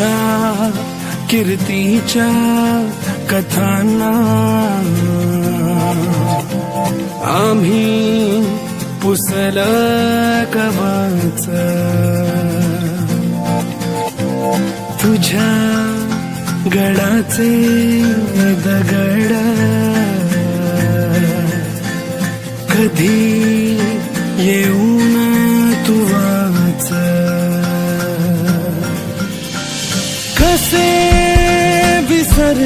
तुझ्या कीर्तीच्या कथांना. आम्ही पुसल कवच तुझ्या गडाचे दगड. कधी येऊ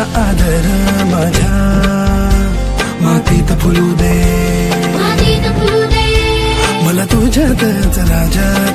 तुझा आदर माझ्या. मातीत फुलू दे. मला तुझ्यातच राजा